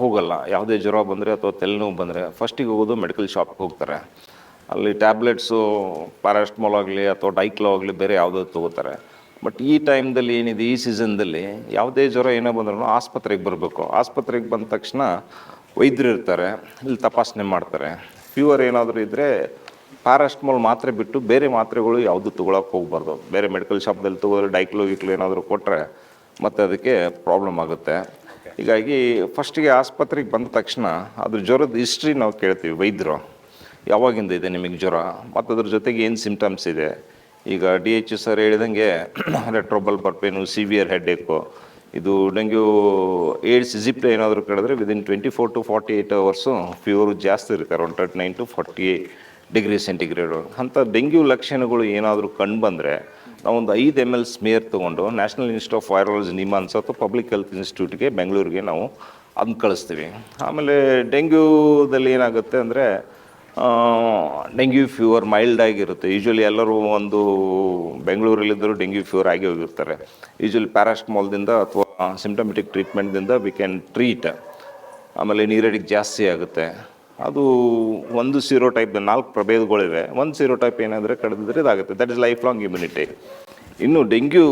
ಹೋಗಲ್ಲ. ಯಾವುದೇ ಜ್ವರ ಬಂದರೆ ಅಥವಾ ತಲೆನೋವು ಬಂದರೆ ಫಸ್ಟಿಗೆ ಹೋಗೋದು ಮೆಡಿಕಲ್ ಶಾಪ್ಗೆ ಹೋಗ್ತಾರೆ. ಅಲ್ಲಿ ಟ್ಯಾಬ್ಲೆಟ್ಸು ಪ್ಯಾರಾಸ್ಟಮಾಲ್ ಆಗಲಿ ಅಥವಾ ಡೈಕ್ಲೋ ಆಗಲಿ ಬೇರೆ ಯಾವುದೋ ತೊಗೋತಾರೆ. ಬಟ್ ಈ ಟೈಮ್ದಲ್ಲಿ ಏನಿದೆ, ಈ ಸೀಸನ್ದಲ್ಲಿ ಯಾವುದೇ ಜ್ವರ ಏನೋ ಬಂದ್ರೂ ಆಸ್ಪತ್ರೆಗೆ ಬರಬೇಕು. ಆಸ್ಪತ್ರೆಗೆ ಬಂದ ತಕ್ಷಣ ವೈದ್ಯರು ಇರ್ತಾರೆ, ಇಲ್ಲಿ ತಪಾಸಣೆ ಮಾಡ್ತಾರೆ. ಫೀವರ್ ಏನಾದರೂ ಇದ್ದರೆ ಪ್ಯಾರಾಸ್ಟಮಾಲ್ ಮಾತ್ರೆ ಬಿಟ್ಟು ಬೇರೆ ಮಾತ್ರೆಗಳು ಯಾವುದು ತೊಗೊಳಕ್ಕೆ ಹೋಗ್ಬಾರ್ದು. ಬೇರೆ ಮೆಡಿಕಲ್ ಶಾಪ್ದಲ್ಲಿ ತೊಗೋದ್ರೆ ಡೈಕ್ಲೋ ಗಿಕ್ಲೋ ಏನಾದರೂ ಕೊಟ್ಟರೆ ಮತ್ತೆ ಅದಕ್ಕೆ ಪ್ರಾಬ್ಲಮ್ ಆಗುತ್ತೆ. ಹೀಗಾಗಿ ಫಸ್ಟಿಗೆ ಆಸ್ಪತ್ರೆಗೆ ಬಂದ ತಕ್ಷಣ ಅದ್ರ ಜ್ವರದ ಹಿಸ್ಟ್ರಿ ನಾವು ಕೇಳ್ತೀವಿ ವೈದ್ಯರು. ಯಾವಾಗಿಂದ ಇದೆ ನಿಮಗೆ ಜ್ವರ? ಮತ್ತು ಅದ್ರ ಜೊತೆಗೆ ಏನು ಸಿಂಪ್ಟಮ್ಸ್ ಇದೆ? ಈಗ ಡಿ ಎಚ್ ಸರ್ ಹೇಳಿದಂಗೆ ರೆಟ್ರೋಬಲ್ ಬರ್ಪೇನು ಸಿವಿಯರ್ ಹೆಡ್ ಏಕು ಇದು ಡೆಂಗ್ಯೂ ಏಡ್ಸ್ ಜಿಪ್ ಏನಾದರೂ ಕೇಳಿದ್ರೆ within twenty four to forty eight hours fever ಜಾಸ್ತಿ ಇರ್ತಾರೆ one thirty nine to forty degree centigrade ಅಂಥ ಡೆಂಗ್ಯೂ ಲಕ್ಷಣಗಳು ಏನಾದರೂ ಕಂಡು ಬಂದರೆ ನಾವೊಂದು ಐದು ಎಂ ಎಲ್ ಸ್ಮೇರ್ ತೊಗೊಂಡು National Institute of Virology NIMHANS ಅಥವಾ ಪಬ್ಲಿಕ್ ಹೆಲ್ತ್ ಇನ್ಸ್ಟಿಟ್ಯೂಟ್ಗೆ ಬೆಂಗಳೂರಿಗೆ ನಾವು ಅದನ್ನ ಕಳಿಸ್ತೀವಿ. ಆಮೇಲೆ ಡೆಂಗ್ಯೂದಲ್ಲಿ ಏನಾಗುತ್ತೆ ಅಂದರೆ ಡೆಂಗ್ಯೂ ಫೀವರ್ ಮೈಲ್ಡ್ ಆಗಿರುತ್ತೆ. ಯೂಶ್ವಲಿ ಎಲ್ಲರೂ ಒಂದು ಬೆಂಗಳೂರಲ್ಲಿದ್ದರೂ ಡೆಂಗ್ಯೂ ಫೀವರ್ ಆಗಿ ಹೋಗಿರ್ತಾರೆ. ಯೂಶ್ವಲಿ ಪ್ಯಾರಾಸ್ಟಮಾಲ್ದಿಂದ ಅಥವಾ ಸಿಂಟಮೆಟಿಕ್ ಟ್ರೀಟ್ಮೆಂಟ್ದಿಂದ ವಿ ಕ್ಯಾನ್ ಟ್ರೀಟ್ ಆಮೇಲೆ ನೀರಡಿಗೆ ಜಾಸ್ತಿ ಆಗುತ್ತೆ. ಅದು ಒಂದು ಸೀರೋ ಟೈಪ್ ನಾಲ್ಕು ಪ್ರಭೇದಗಳಿವೆ. ಒಂದು ಸೀರೋ ಟೈಪ್ ಏನಾದರೆ ಕಡಿದ್ರೆ ಇದಾಗುತ್ತೆ. That is life long immunity ಇನ್ನು ಡೆಂಗ್ಯೂ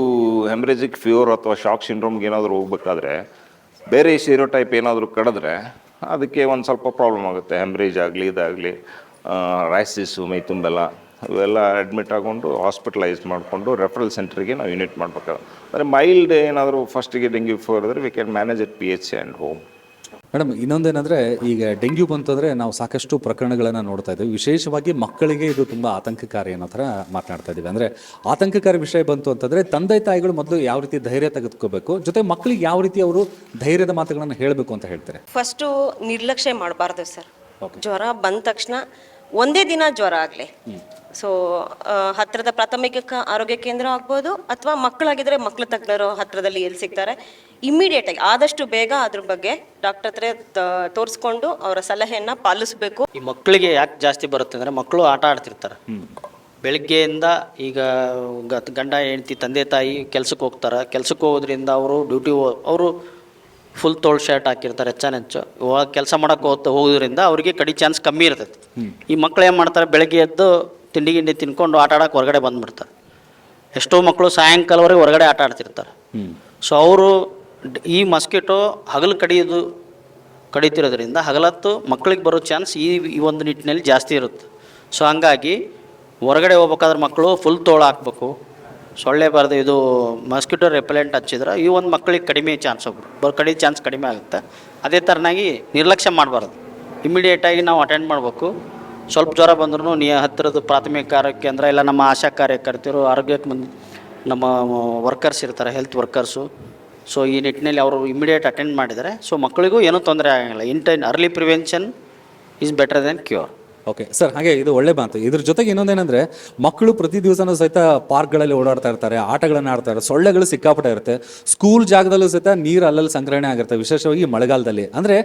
ಹೆಮ್ರೇಜಿಕ್ ಫೀವರ್ ಅಥವಾ ಶಾಕ್ ಸಿಂಡ್ರೋಮ್ಗೆ ಏನಾದರೂ ಹೋಗ್ಬೇಕಾದ್ರೆ, ಬೇರೆ ಸೀರೋ ಟೈಪ್ ಏನಾದರೂ ಕಡಿದ್ರೆ ಅದಕ್ಕೆ ಒಂದು ಸ್ವಲ್ಪ ಪ್ರಾಬ್ಲಮ್ ಆಗುತ್ತೆ. ಹೆಮ್ರೇಜ್ ಆಗಲಿ, ಇದಾಗಲಿ ರೈಸಿಸು ಮೈ ತುಂಬೆಲ್ಲ ಇವೆಲ್ಲ ಅಡ್ಮಿಟ್ ಆಗೊಂಡು ಹಾಸ್ಪಿಟಲೈಸ್ ಮಾಡಿಕೊಂಡು ರೆಫರಲ್ ಸೆಂಟ್ರಿಗೆ ನಾವು ಯೂನಿಟ್ ಮಾಡಬೇಕಾಗುತ್ತೆ. ಅಂದರೆ ಮೈಲ್ಡ್ ಏನಾದರೂ ಫಸ್ಟಿಗೆ ಡೆಂಗ್ಯೂ ಫೀವರ್ ಇದ್ರೆ we can manage it P H and home madam ಇನ್ನೊಂದೇನೆಂದರೆ ಈಗ ಡೆಂಗ್ಯೂ ಬಂತು ಬಂತಂದರೆ ನಾವು ಸಾಕಷ್ಟು ಪ್ರಕರಣಗಳನ್ನು ನೋಡ್ತಾ ಇದ್ದೀವಿ ವಿಶೇಷವಾಗಿ ಮಕ್ಕಳಿಗೆ ಇದು ತುಂಬ ಆತಂಕಕಾರಿ ಅನ್ನೋ ಥರ ಮಾತನಾಡ್ತಾ ಇದ್ದೀವಿ ಅಂದರೆ ಆತಂಕಕಾರಿ ವಿಷಯ ಬಂತು ಅಂತಂದರೆ ತಂದೆ ತಾಯಿಗಳು ಮೊದಲು ಯಾವ ರೀತಿ ಧೈರ್ಯ ತೆಗೆದುಕೋಬೇಕು ಜೊತೆ ಮಕ್ಕಳಿಗೆ ಯಾವ ರೀತಿ ಅವರು ಧೈರ್ಯದ ಮಾತುಗಳನ್ನು ಹೇಳಬೇಕು ಅಂತ ಹೇಳ್ತಾರೆ? ಫಸ್ಟು ನಿರ್ಲಕ್ಷ್ಯ ಮಾಡಬಾರ್ದು ಸರ್. ಜ್ವರ ಬಂದ ತಕ್ಷಣ ಒಂದೇ ದಿನ ಜ್ವರ ಆಗಲಿ. ಸೊ ಹತ್ತಿರದ ಪ್ರಾಥಮಿಕ ಆರೋಗ್ಯ ಕೇಂದ್ರ ಆಗ್ಬೋದು ಅಥವಾ ಮಕ್ಕಳಾಗಿದ್ರೆ ಮಕ್ಕಳ ತಜ್ಞರು ಹತ್ರದಲ್ಲಿ ಎಲ್ಲಿ ಸಿಗ್ತಾರೆ? ಇಮ್ಮಿಡಿಯೇಟ್ ಆಗಿ ಆದಷ್ಟು ಬೇಗ ಅದ್ರ ಬಗ್ಗೆ ಡಾಕ್ಟರ್ ಹತ್ರ ತ- ತೋರಿಸ್ಕೊಂಡು ಅವರ ಸಲಹೆಯನ್ನ ಪಾಲಿಸಬೇಕು. ಈ ಮಕ್ಕಳಿಗೆ ಯಾಕೆ ಜಾಸ್ತಿ ಬರುತ್ತೆ ಅಂದ್ರೆ ಮಕ್ಕಳು ಆಟ ಆಡ್ತಿರ್ತಾರೆ. ಬೆಳಗ್ಗೆಯಿಂದ ಈಗ ಗಂಡ ಹೆಂಡತಿ ತಂದೆ ತಾಯಿ ಕೆಲ್ಸಕ್ಕೆ ಹೋಗ್ತಾರೆ. ಕೆಲ್ಸಕ್ಕೆ ಹೋಗೋದ್ರಿಂದ ಅವರು ಡ್ಯೂಟಿ ಅವರು ಫುಲ್ ತೋಳ್ ಶರ್ಟ್ ಹಾಕಿರ್ತಾರೆ ಹೆಚ್ಚಾನೆಚ್ಚು ಇವಾಗ ಕೆಲಸ ಮಾಡೋಕೆ ಹೋಗ್ತಾ ಹೋಗೋದ್ರಿಂದ ಅವರಿಗೆ ಕಡಿ ಚಾನ್ಸ್ ಕಮ್ಮಿ ಇರ್ತೈತಿ. ಈ ಮಕ್ಳು ಏನು ಮಾಡ್ತಾರೆ ಬೆಳಗ್ಗೆ ಎದ್ದು ತಿಂಡಿ ಗಿಂಡಿ ತಿನ್ಕೊಂಡು ಆಟ ಆಡೋಕೆ ಹೊರಗಡೆ ಬಂದುಬಿಡ್ತಾರೆ. ಎಷ್ಟೋ ಮಕ್ಕಳು ಸಾಯಂಕಾಲವರೆಗೆ ಹೊರಗಡೆ ಆಟ ಆಡ್ತಿರ್ತಾರೆ. ಸೊ ಅವರು ಈ ಮಸ್ಕಿಟೋ ಹಗಲು ಕಡಿಯೋದು ಕಡಿತಿರೋದ್ರಿಂದ ಹಗಲತ್ತು ಮಕ್ಕಳಿಗೆ ಬರೋ ಚಾನ್ಸ್ ಈ ಈ ಒಂದು ನಿಟ್ಟಿನಲ್ಲಿ ಜಾಸ್ತಿ ಇರುತ್ತೆ. ಸೊ ಹಂಗಾಗಿ ಹೊರಗಡೆ ಹೋಗ್ಬೇಕಾದ್ರೆ ಮಕ್ಕಳು ಫುಲ್ ತೋಳು ಹಾಕ್ಬೇಕು. ಸೊಳ್ಳೆ ಬಾರ್ದು ಇದು ಮಸ್ಕಿಟೋ ರೆಪಲೆಂಟ್ ಹಚ್ಚಿದ್ರೆ ಈ ಒಂದು ಮಕ್ಕಳಿಗೆ ಕಡಿಮೆ ಚಾನ್ಸ್ ಬರೋ ಕಡಿಮೆ ಚಾನ್ಸ್ ಕಡಿಮೆ ಆಗುತ್ತೆ. ಅದೇ ಥರನಾಗಿ ನಿರ್ಲಕ್ಷ್ಯ ಮಾಡಬಾರ್ದು. ಇಮಿಡಿಯೇಟಾಗಿ ನಾವು ಅಟೆಂಡ್ ಮಾಡಬೇಕು. ಸ್ವಲ್ಪ ಜ್ವರ ಬಂದ್ರೂ ನೀ ಹತ್ತಿರದ ಪ್ರಾಥಮಿಕ ಆರೋಗ್ಯ ಕೇಂದ್ರ ಇಲ್ಲ ನಮ್ಮ ಆಶಾ ಕಾರ್ಯಕರ್ತರು ಆರೋಗ್ಯಕ್ಕೆ ಬಂದು ನಮ್ಮ ವರ್ಕರ್ಸ್ ಇರ್ತಾರೆ ಹೆಲ್ತ್ ವರ್ಕರ್ಸು ಸೊ ಈ ನಿಟ್ಟಿನಲ್ಲಿ ಅವರು ಇಮಿಡಿಯೇಟ್ ಅಟೆಂಡ್ ಮಾಡಿದರೆ ಸೊ ಮಕ್ಕಳಿಗೂ ಏನೂ ತೊಂದರೆ ಆಗೋಂಗಿಲ್ಲ. In early prevention is better than cure okay sir ಹಾಗೆ ಇದು ಒಳ್ಳೆ ಮಾತು. ಇದ್ರ ಜೊತೆಗೆ ಇನ್ನೊಂದೇನೆಂದ್ರೆ ಮಕ್ಕಳು ಪ್ರತಿ ದಿವಸನೂ ಸಹಿತ ಪಾರ್ಕ್ಗಳಲ್ಲಿ ಓಡಾಡ್ತಾ ಇರ್ತಾರೆ ಆಟಗಳನ್ನು ಆಡ್ತಾ ಇರ್ತಾರೆ ಸೊಳ್ಳೆಗಳು ಸಿಕ್ಕಾಪಟ್ಟೆ ಇರುತ್ತೆ. ಸ್ಕೂಲ್ ಜಾಗದಲ್ಲೂ ಸಹಿತ ನೀರು ಅಲ್ಲಲ್ಲಿ ಸಂಗ್ರಹಣೆ ಆಗಿರುತ್ತೆ ವಿಶೇಷವಾಗಿ ಮಳೆಗಾಲದಲ್ಲಿ. ಅಂದ್ರೆ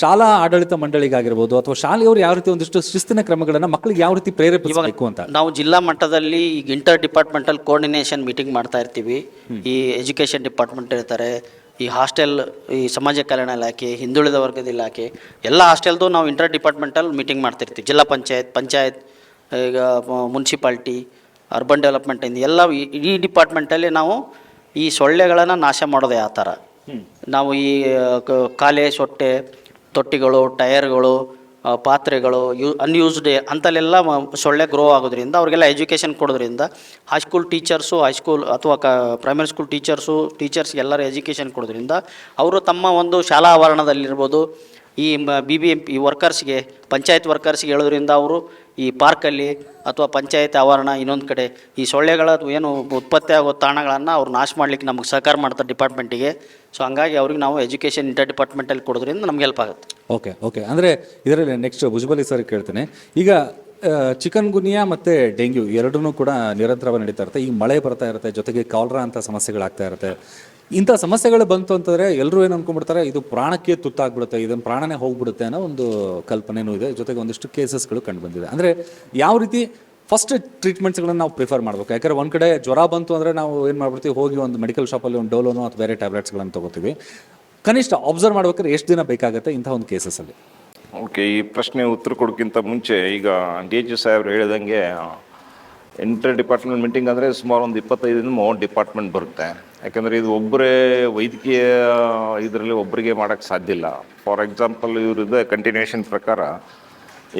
ಶಾಲಾ ಆಡಳಿತ ಮಂಡಳಿಗಾಗಿರ್ಬೋದು ಅಥವಾ ಶಾಲೆಯವರು ಯಾವ ರೀತಿ ಒಂದಿಷ್ಟು ಶಿಸ್ತಿನ ಕ್ರಮಗಳನ್ನು ಮಕ್ಕಳಿಗೆ ಯಾವ ರೀತಿ ಪ್ರೇರೇಪಿಸಬೇಕು ಅಂತ. ನಾವು ಜಿಲ್ಲಾ ಮಟ್ಟದಲ್ಲಿ ಈಗ ಇಂಟರ್ ಡಿಪಾರ್ಟ್ಮೆಂಟಲ್ ಕೋರ್ಡಿನೇಷನ್ ಮೀಟಿಂಗ್ ಮಾಡ್ತಾ ಇರ್ತೀವಿ. ಈ ಎಜುಕೇಷನ್ ಡಿಪಾರ್ಟ್ಮೆಂಟ್ ಇರ್ತಾರೆ ಈ ಹಾಸ್ಟೆಲ್ ಈ ಸಮಾಜ ಕಲ್ಯಾಣ ಇಲಾಖೆ ಹಿಂದುಳಿದ ವರ್ಗದ ಇಲಾಖೆ ಎಲ್ಲ ಹಾಸ್ಟೆಲ್ದು ನಾವು ಇಂಟರ್ ಡಿಪಾರ್ಟ್ಮೆಂಟಲ್ಲಿ ಮೀಟಿಂಗ್ ಮಾಡ್ತಿರ್ತೀವಿ. ಜಿಲ್ಲಾ ಪಂಚಾಯತ್ ಪಂಚಾಯತ್ ಈಗ ಮುನ್ಸಿಪಾಲ್ಟಿ ಅರ್ಬನ್ ಡೆವಲಪ್ಮೆಂಟ್ ಇಂದ ಎಲ್ಲ ಈ- ಡಿಪಾರ್ಟ್ಮೆಂಟಲ್ಲಿ ನಾವು ಈ ಸೊಳ್ಳೆಗಳನ್ನು ನಾಶ ಮಾಡೋದು ಯಾವ ಥರ. ನಾವು ಈ ಕಾಲೇ ಸೊಟ್ಟೆ ತೊಟ್ಟಿಗಳು ಟೈರ್ಗಳು ಪಾತ್ರೆಗಳು ಯೂ ಅನ್ಯೂಸ್ಡ್ ಅಂತಲ್ಲೆಲ್ಲ ಸೊಳ್ಳೆ ಗ್ರೋ ಆಗೋದ್ರಿಂದ ಅವ್ರಿಗೆಲ್ಲ ಎಜುಕೇಷನ್ ಕೊಡೋದ್ರಿಂದ ಹೈಸ್ಕೂಲ್ ಟೀಚರ್ಸು ಹೈಸ್ಕೂಲ್ ಅಥವಾ ಕ ಪ್ರೈಮರಿ ಸ್ಕೂಲ್ ಟೀಚರ್ಸು ಟೀಚರ್ಸ್ಗೆಲ್ಲರೂ ಎಜುಕೇಷನ್ ಕೊಡೋದ್ರಿಂದ ಅವರು ತಮ್ಮ ಒಂದು ಶಾಲಾ ಆವರಣದಲ್ಲಿರ್ಬೋದು ಈ ಬಿ ಬಿ ಎಂ ಪಿ ವರ್ಕರ್ಸ್ಗೆ ಪಂಚಾಯತ್ ವರ್ಕರ್ಸ್ಗೆ ಹೇಳೋದ್ರಿಂದ ಅವರು ಈ ಪಾರ್ಕಲ್ಲಿ ಅಥವಾ ಪಂಚಾಯತ್ ಆವರಣ ಇನ್ನೊಂದು ಕಡೆ ಈ ಸೊಳ್ಳೆಗಳ ಏನು ಉತ್ಪತ್ತಿ ಆಗೋ ತಾಣಗಳನ್ನು ಅವ್ರು ನಾಶ ಮಾಡಲಿಕ್ಕೆ ನಮಗೆ ಸಹಕಾರ ಮಾಡ್ತಾರೆ ಡಿಪಾರ್ಟ್ಮೆಂಟಿಗೆ ಸೊ ಹಂಗಾಗಿ ಅವ್ರಿಗೆ ನಾವು ಎಜುಕೇಷನ್ ಇಂಟರ್ ಡಿಪಾರ್ಟ್ಮೆಂಟಲ್ಲಿ ಕೊಡೋದ್ರಿಂದ ನಮ್ಗೆ ಹೆಲ್ಪ್ ಆಗುತ್ತೆ. ಓಕೆ ಓಕೆ ಅಂದರೆ ಇದರಲ್ಲಿ ನೆಕ್ಸ್ಟ್ ಭುಜಬಲಿ ಸರ್ ಕೇಳ್ತೇನೆ. ಈಗ ಚಿಕನ್ ಗುನಿಯಾ ಮತ್ತು ಡೆಂಗ್ಯೂ ಎರಡೂ ಕೂಡ ನಿರಂತರವಾಗಿ ನಡೀತಾ ಇರುತ್ತೆ. ಈ ಮಳೆ ಬರ್ತಾ ಇರುತ್ತೆ, ಜೊತೆಗೆ ಕಾಲ್ರಾ ಅಂತ ಸಮಸ್ಯೆಗಳಾಗ್ತಾ ಇರುತ್ತೆ. ಇಂಥ ಸಮಸ್ಯೆಗಳು ಬಂತು ಅಂತಂದರೆ ಎಲ್ಲರೂ ಏನು ಅನ್ಕೊಂಡ್ಬಿಡ್ತಾರೆ, ಇದು ಪ್ರಾಣಕ್ಕೆ ತುತ್ತಾಗ್ಬಿಡುತ್ತೆ ಇದನ್ನು ಪ್ರಾಣನೇ ಹೋಗ್ಬಿಡುತ್ತೆ ಅನ್ನೋ ಒಂದು ಕಲ್ಪನೆನೂ ಇದೆ. ಜೊತೆಗೆ ಒಂದಿಷ್ಟು ಕೇಸಸ್ಗಳು ಕಂಡು ಬಂದಿದೆ. ಅಂದರೆ ಯಾವ ರೀತಿ ಫಸ್ಟ್ ಟ್ರೀಟ್ಮೆಂಟ್ಸ್ಗಳನ್ನ ನಾವು ಪ್ರಿಫರ್ ಮಾಡಬೇಕು? ಯಾಕಂದರೆ ಒಂದು ಕಡೆ ಜ್ವರ ಬಂತು ಅಂದರೆ ನಾವು ಏನು ಮಾಡ್ಬಿಡ್ತೀವಿ, ಹೋಗಿ ಒಂದು ಮೆಡಿಕಲ್ ಶಾಪಲ್ಲಿ ಒಂದು ಡೋಲೋನೋ ಅಥವಾ ಬೇರೆ ಟ್ಯಾಬ್ಲೆಟ್ಸ್ಗಳನ್ನು ತೊಗೋತೀವಿ. ಕನಿಷ್ಠ ಅಬ್ಸರ್ವ್ ಮಾಡ್ಬೇಕಾದ್ರೆ ಎಷ್ಟು ದಿನ ಬೇಕಾಗುತ್ತೆ ಇಂಥ ಒಂದು ಕೇಸಸಲ್ಲಿ ಓಕೆ ಈ ಪ್ರಶ್ನೆ ಉತ್ತರ ಕೊಡೋಕ್ಕಿಂತ ಮುಂಚೆ ಈಗ ಡಿ ಎಚ್ ಸಾಹೇಬ್ರು ಹೇಳಿದಂಗೆ ಇಂಟರ್ ಡಿಪಾರ್ಟ್ಮೆಂಟ್ ಮೀಟಿಂಗ್ ಅಂದರೆ ಸುಮಾರು ಒಂದು ಇಪ್ಪತ್ತೈದರಿಂದ ಮೂವತ್ತು ಡಿಪಾರ್ಟ್ಮೆಂಟ್ ಬರುತ್ತೆ. ಯಾಕಂದರೆ ಇದು ಒಬ್ಬರೇ ವೈದ್ಯಕೀಯ ಇದರಲ್ಲಿ ಒಬ್ಬರಿಗೆ ಮಾಡೋಕ್ಕೆ ಸಾಧ್ಯ ಇಲ್ಲ. ಫಾರ್ ಎಕ್ಸಾಂಪಲ್ ಇವ್ರದ್ದು ಕಂಟಿನ್ಯೂಷನ್ ಪ್ರಕಾರ,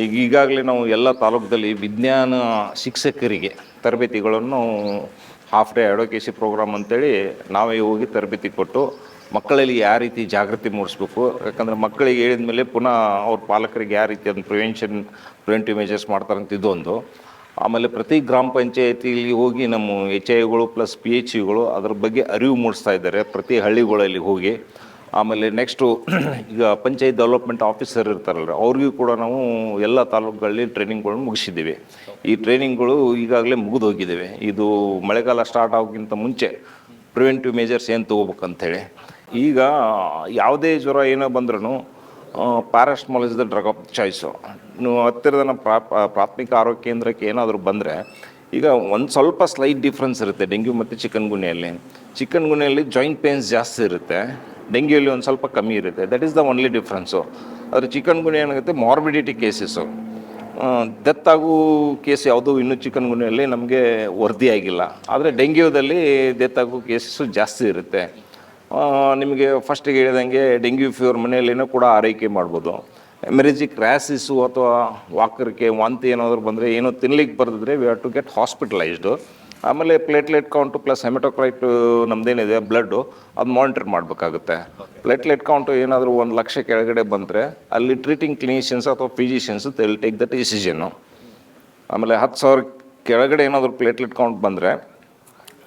ಈಗ ಈಗಾಗಲೇ ನಾವು ಎಲ್ಲ ತಾಲೂಕದಲ್ಲಿ ವಿಜ್ಞಾನ ಶಿಕ್ಷಕರಿಗೆ ತರಬೇತಿಗಳನ್ನು ಹಾಫ್ ಡೇ ಅಡ್ವೊಕೇಸಿ ಪ್ರೋಗ್ರಾಮ್ ಅಂತೇಳಿ ನಾವೇ ಹೋಗಿ ತರಬೇತಿ ಕೊಟ್ಟು ಮಕ್ಕಳಲ್ಲಿ ಯಾವ ರೀತಿ ಜಾಗೃತಿ ಮೂಡಿಸ್ಬೇಕು. ಯಾಕಂದರೆ ಮಕ್ಕಳಿಗೆ ಹೇಳಿದ ಮೇಲೆ ಪುನಃ ಅವ್ರ ಪಾಲಕರಿಗೆ ಯಾವ ರೀತಿ ಅದನ್ನು ಪ್ರಿವೆನ್ಷನ್ ಪ್ರಿವೆಂಟಿವ್ ಮೆಜರ್ಸ್ ಮಾಡ್ತಾರಂತ ಇದೊಂದು. ಆಮೇಲೆ ಪ್ರತಿ ಗ್ರಾಮ ಪಂಚಾಯತಿಲಿ ಹೋಗಿ ನಮ್ಮ ಎಚ್ ಐಗಳು ಪ್ಲಸ್ ಪಿ ಎಚ್ ಇಗಳು ಅದ್ರ ಬಗ್ಗೆ ಅರಿವು ಮೂಡಿಸ್ತಾ ಇದ್ದಾರೆ ಪ್ರತಿ ಹಳ್ಳಿಗಳಲ್ಲಿ ಹೋಗಿ. ಆಮೇಲೆ ನೆಕ್ಸ್ಟು ಈಗ ಪಂಚಾಯತ್ ಡೆವಲಪ್ಮೆಂಟ್ ಆಫೀಸರ್ ಇರ್ತಾರಲ್ಲ ಅವ್ರಿಗೂ ಕೂಡ ನಾವು ಎಲ್ಲ ತಾಲೂಕುಗಳಲ್ಲಿ ಟ್ರೈನಿಂಗ್ಗಳನ್ನು ಮುಗಿಸಿದ್ದೀವಿ. ಈ ಟ್ರೈನಿಂಗ್ಗಳು ಈಗಾಗಲೇ ಮುಗಿದು ಹೋಗಿದ್ದೇವೆ ಇದು ಮಳೆಗಾಲ ಸ್ಟಾರ್ಟ್ ಆಗೋಕ್ಕಿಂತ ಮುಂಚೆ ಪ್ರಿವೆಂಟಿವ್ ಮೇಜರ್ಸ್ ಏನು ತೊಗೋಬೇಕಂತೇಳಿ. ಈಗ ಯಾವುದೇ ಜ್ವರ ಏನೋ ಬಂದ್ರೂ paracetamol is the drug of choice ಹತ್ತಿರದ ನಮ್ಮ ಪ್ರಾ ಪ್ರಾಥಮಿಕ ಆರೋಗ್ಯ ಕೇಂದ್ರಕ್ಕೆ ಏನಾದರೂ ಬಂದರೆ, ಈಗ ಒಂದು ಸ್ವಲ್ಪ ಸ್ಲೈಟ್ ಡಿಫ್ರೆನ್ಸ್ ಇರುತ್ತೆ ಡೆಂಗ್ಯೂ ಮತ್ತು ಚಿಕನ್ ಗುನ್ಯಲ್ಲಿ ಚಿಕನ್ ಗುನ್ಯಲ್ಲಿ ಜಾಯಿಂಟ್ ಪೇನ್ಸ್ ಜಾಸ್ತಿ ಇರುತ್ತೆ, ಡೆಂಗ್ಯೂಲಿ ಒಂದು ಸ್ವಲ್ಪ ಕಮ್ಮಿ ಇರುತ್ತೆ. That is the only difference ಆದರೆ ಚಿಕನ್ ಗುನ್ಯ ಏನಾಗುತ್ತೆ ಮಾರ್ಬಿಡಿಟಿ ಕೇಸಸ್ಸು ಡೆತ್ ಆಗೋ ಕೇಸ್ ಯಾವುದು ಇನ್ನೂ ಚಿಕನ್ ಗುನ್ಯಲ್ಲಿ ನಮಗೆ ವರದಿ ಆಗಿಲ್ಲ. ಆದರೆ ಡೆಂಗ್ಯೂದಲ್ಲಿ ಡೆತ್ ಆಗೋ ಕೇಸಸ್ಸು ಜಾಸ್ತಿ ಇರುತ್ತೆ. ನಿಮಗೆ ಫಸ್ಟಿಗೆ ಹೇಳಿದಂಗೆ ಡೆಂಗ್ಯೂ ಫೀವರ್ ಮನೆಯಲ್ಲಿನೂ ಕೂಡ ಆರೈಕೆ ಮಾಡ್ಬೋದು. ಎಮರೇಜಿಕ್ ರ್ಯಾಸಿಸು ಅಥವಾ ವಾಕರಿಕೆ ವಾಂತಿ ಏನಾದರೂ ಬಂದರೆ ಏನೋ ತಿನ್ಲಿಕ್ಕೆ ಬರೆದಿದ್ರೆ we have to get hospitalised ಆಮೇಲೆ ಪ್ಲೇಟ್ಲೆಟ್ ಕೌಂಟು ಪ್ಲಸ್ ಹೆಮೆಟೋಕ್ರೈಟ್ ನಮ್ಮದೇನಿದೆ ಬ್ಲಡ್ಡು ಅದು ಮಾನಿಟರ್ ಮಾಡಬೇಕಾಗುತ್ತೆ. ಪ್ಲೇಟ್ಲೆಟ್ ಕೌಂಟು ಏನಾದರೂ ಒಂದು ಲಕ್ಷ ಕೆಳಗಡೆ ಬಂದರೆ ಅಲ್ಲಿ ಟ್ರೀಟಿಂಗ್ ಕ್ಲಿನಿಷಿಯನ್ಸ್ ಅಥವಾ physicians will take the decision ಆಮೇಲೆ ಹತ್ತು ಸಾವಿರ ಕೆಳಗಡೆ ಏನಾದರೂ ಪ್ಲೇಟ್ಲೆಟ್ ಕೌಂಟ್ ಬಂದರೆ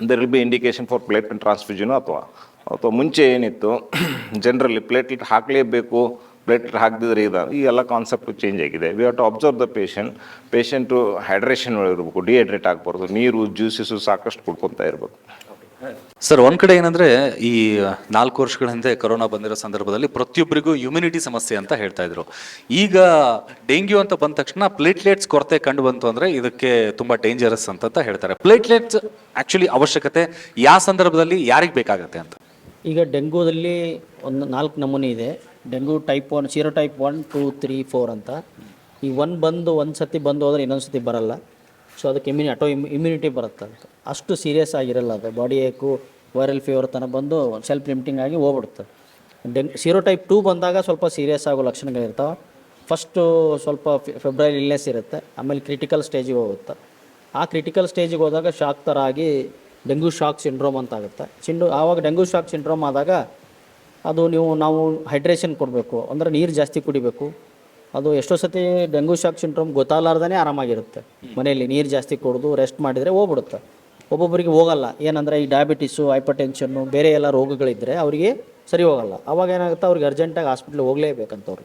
there will be indication for platelet transfusion ಅಥವಾ ಅಥವಾ ಮುಂಚೆ ಏನಿತ್ತು ಜನರಲ್ಲಿ ಪ್ಲೇಟ್ಲೆಟ್ ಹಾಕಲೇಬೇಕು ಪ್ಲೇಟ್ಲೆಟ್ ಹಾಕಿದ್ರೆ ಇದು ಈ ಎಲ್ಲ ಕಾನ್ಸೆಪ್ಟ್ ಚೇಂಜ್ ಆಗಿದೆ. We have to observe the patient patient hydration ಇರಬೇಕು ಡಿಹೈಡ್ರೇಟ್ ಆಗಬಾರ್ದು. ನೀರು ಜ್ಯೂಸಸ್ಸು ಸಾಕಷ್ಟು ಕುಡ್ಕೊತಾ ಇರಬೇಕು. ಸರ್ ಒಂದು ಕಡೆ ಏನಂದರೆ ಈ ನಾಲ್ಕು ವರ್ಷಗಳ ಹಿಂದೆ ಕೊರೋನಾ ಬಂದಿರೋ ಸಂದರ್ಭದಲ್ಲಿ ಪ್ರತಿಯೊಬ್ಬರಿಗೂ ಇಮ್ಯುನಿಟಿ ಸಮಸ್ಯೆ ಅಂತ ಹೇಳ್ತಾ ಇದ್ರು. ಈಗ ಡೆಂಗ್ಯೂ ಅಂತ ಬಂದ ತಕ್ಷಣ ಪ್ಲೇಟ್ಲೆಟ್ಸ್ ಕೊರತೆ ಕಂಡು ಬಂತು ಅಂದರೆ ಇದಕ್ಕೆ ತುಂಬ ಡೇಂಜರಸ್ ಅಂತ ಹೇಳ್ತಾರೆ. ಪ್ಲೇಟ್ಲೆಟ್ಸ್ ಆ್ಯಕ್ಚುಲಿ ಅವಶ್ಯಕತೆ ಯಾವ ಸಂದರ್ಭದಲ್ಲಿ ಯಾರಿಗೆ ಬೇಕಾಗತ್ತೆ ಅಂತ? ಈಗ ಡೆಂಗ್ಯೂದಲ್ಲಿ ಒಂದು ನಾಲ್ಕು ನಮೂನೆ ಇದೆ. Dengue type one sero type one two three four ಅಂತ. ಈ ಒನ್ ಬಂದು ಒಂದು ಸತಿ ಬಂದು ಹೋದರೆ ಇನ್ನೊಂದು ಸತಿ ಬರಲ್ಲ. ಸೊ ಅದಕ್ಕೆ ಇಮ್ಯುನಿ ಆಟೋ ಇಮ್ ಇಮ್ಯುನಿಟಿ ಬರುತ್ತೆ ಅಂತ. ಅಷ್ಟು ಸೀರಿಯಸ್ ಆಗಿರಲ್ಲ ಅದು. ಬಾಡಿ ಏಕು ವೈರಲ್ ಫೀವರ್ ತನಕ ಬಂದು ಸೆಲ್ಫ್ ಲಿಮಿಟಿಂಗ್ ಆಗಿ ಹೋಗ್ಬಿಡುತ್ತೆ. ಡೆಂಗ್ ಸೀರೋ ಟೈಪ್ ಟೂ ಬಂದಾಗ ಸ್ವಲ್ಪ ಸೀರಿಯಸ್ ಆಗೋ ಲಕ್ಷಣಗಳಿರ್ತಾವೆ ಫಸ್ಟು ಸ್ವಲ್ಪ ಫೆಬ್ರವರಿ ಇಲ್ನೆಸ್ ಇರುತ್ತೆ. ಆಮೇಲೆ ಕ್ರಿಟಿಕಲ್ ಸ್ಟೇಜಿಗೆ ಹೋಗುತ್ತೆ. ಆ ಕ್ರಿಟಿಕಲ್ ಸ್ಟೇಜಿಗೆ ಹೋದಾಗ ಶಾಕ್ ಥರ ಆಗಿ ಡೆಂಗ್ಯೂ ಶಾಕ್ ಸಿಂಡ್ರೋಮ್ ಅಂತ ಆಗುತ್ತೆ. ಸಿಂಡು ಆವಾಗ ಡೆಂಗ್ಯೂ ಶಾಕ್ ಸಿಂಡ್ರೋಮ್ ಆದಾಗ ಅದು ನೀವು ನಾವು ಹೈಡ್ರೇಷನ್ ಕೊಡಬೇಕು. ಅಂದರೆ ನೀರು ಜಾಸ್ತಿ ಕುಡಿಬೇಕು. ಅದು ಎಷ್ಟೋ ಸತಿ ಡೆಂಗ್ಯೂ ಶಾಕ್ ಸಿಂಡ್ರೋಮ್ ಗೊತ್ತಾಗಲಾರ್ದೇ ಆರಾಮಾಗಿರುತ್ತೆ. ಮನೆಯಲ್ಲಿ ನೀರು ಜಾಸ್ತಿ ಕುಡಿದು ರೆಸ್ಟ್ ಮಾಡಿದರೆ ಹೋಗ್ಬಿಡುತ್ತೆ. ಒಬ್ಬೊಬ್ಬರಿಗೆ ಹೋಗಲ್ಲ. ಏನಂದರೆ ಈ ಡಯಾಬಿಟೀಸು ಹೈಪರ್ ಟೆನ್ಷನ್ನು ಬೇರೆ ಎಲ್ಲ ರೋಗಗಳಿದ್ದರೆ ಅವರಿಗೆ ಸರಿ ಹೋಗಲ್ಲ. ಅವಾಗ ಏನಾಗುತ್ತೆ? ಅವ್ರಿಗೆ ಅರ್ಜೆಂಟಾಗಿ ಹಾಸ್ಪಿಟ್ಲಿಗೆ ಹೋಗಲೇಬೇಕಂತವ್ರು.